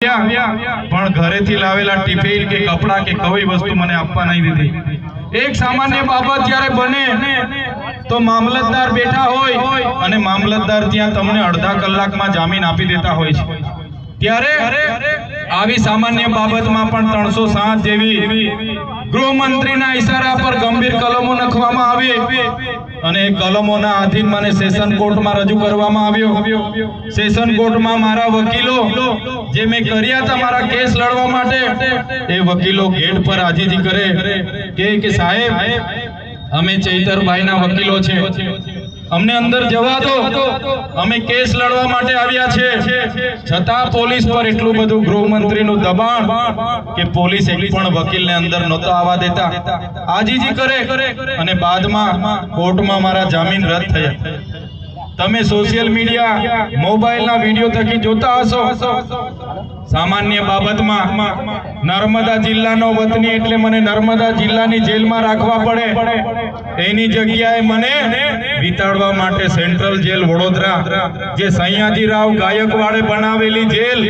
પણ ઘરેથી લાવેલા ટિફિન કે કપડાં કે કઈ વસ્તુ મને આપવા નહીં દીધી. એક સામાન્ય બાબત જ્યારે બને, તો મામલતદાર બેઠા હોય અને મામલતદાર ત્યાં તમને અડધા કલાકમાં જામીન આપી દેતા હોય છે. ત્યારે આવી સામાન્ય બાબતમાં પણ ત્રણસો સાત જેવી ગૃહમંત્રીના ઈશારા પર ગંભીર કલમો લખવામાં આવી અને કલમોના આધીન મને સેશન કોર્ટમાં રજૂ કરવામાં આવ્યો. સેશન કોર્ટમાં મારા વકીલો જે મેં કર્યા હતા મારા કેસ લડવા માટે, એ વકીલો ગેટ પર હાજરી કરે. કે સાહેબ, અમે ચૈતરભાઈના વકીલો છે. અમને અંદર જવા દો. અમે કેસ લડવા માટે આવ્યા છે. છતાં પોલીસ પર એટલું બધું ગૃહમંત્રીનું દબાણ કે પોલીસ એક પણ વકીલને અંદર નહોતા આવવા દેતા. આજીજી કરે અને બાદમાં કોર્ટમાં મારા જામીન રદ થયા. તમે સોશિયલ મીડિયા મોબાઈલના વીડિયો થકી જોતા હશો. સામાન્ય બાબતમાં નર્મદા જિલ્લાનો વતની એટલે મને નર્મદા જિલ્લાની જેલમાં રાખવા પડે. એની જગ્યાએ મને વિતાડવા માટે સેન્ટ્રલ જેલ વડોદરા, જે સયાજીરાવ ગાયકવાડે બનાવેલી જેલ.